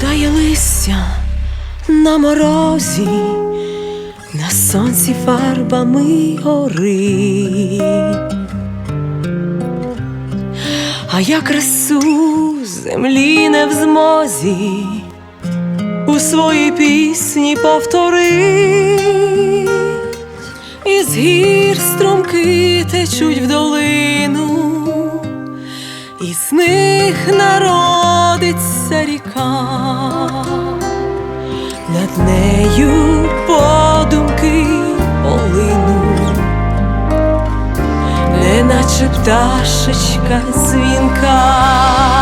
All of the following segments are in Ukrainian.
Падає листя на морозі, на сонці фарбами горить. А я красу землі не в змозі у своїй пісні повторить, із гір струмки течуть в долину, і з них народиться ріка, над нею подумки полинуть неначе пташечка дзвінка.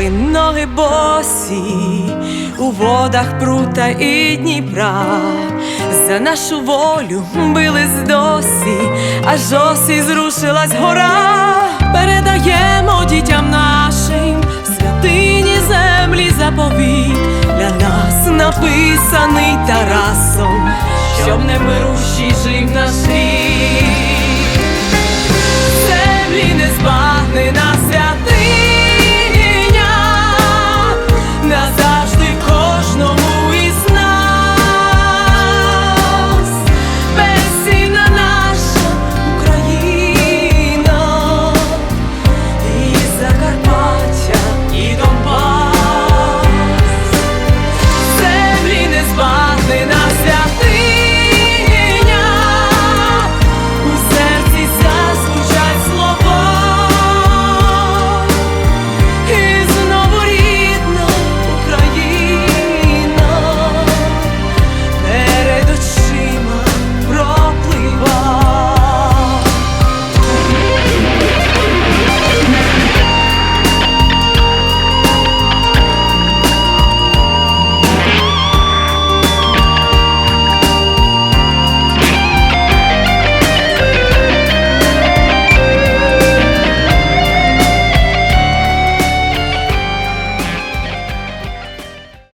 Верби, ноги босі у водах прута і Дніпра. За нашу волю бились досі, аж осі зрушилась гора. Передаємо дітям нашим святині землі заповіт для нас написаний Тарасом, щоб не берущий жив наш рід.